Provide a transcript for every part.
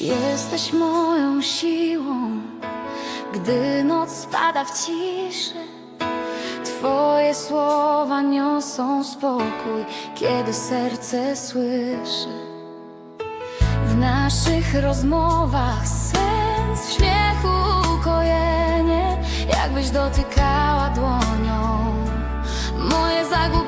Jesteś moją siłą, gdy noc spada w ciszy. Twoje słowa niosą spokój, kiedy serce słyszy. W naszych rozmowach sens, w śmiechu ukojenie, jakbyś dotykała dłonią moje zagubienie.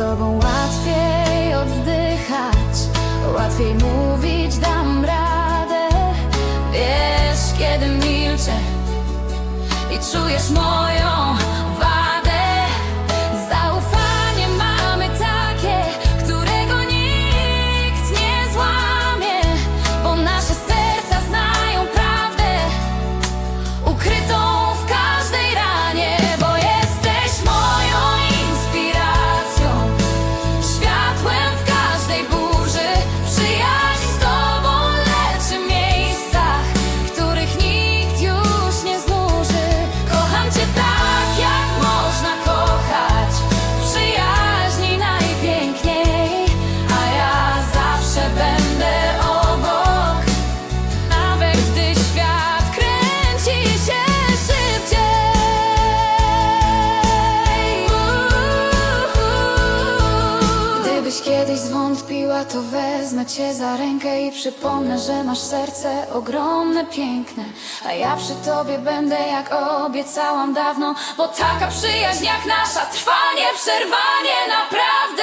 tobą łatwiej oddychać, łatwiej mówić, dam radę. Wiesz, kiedy milczę i czujesz moje. siła, to wezmę cię za rękę i przypomnę, że masz serce ogromne, piękne. A ja przy tobie będę jak obiecałam dawno, bo taka przyjaźń jak nasza trwa nieprzerwanie naprawdę.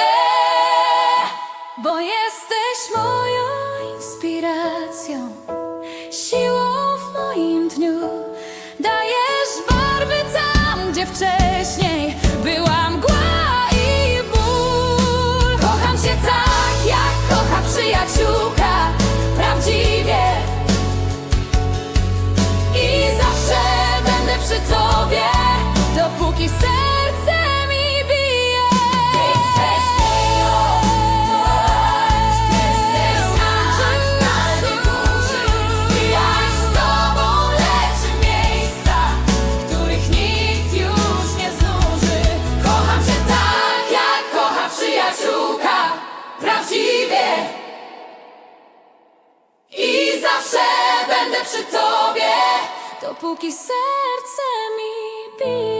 Опуки серце мій бій.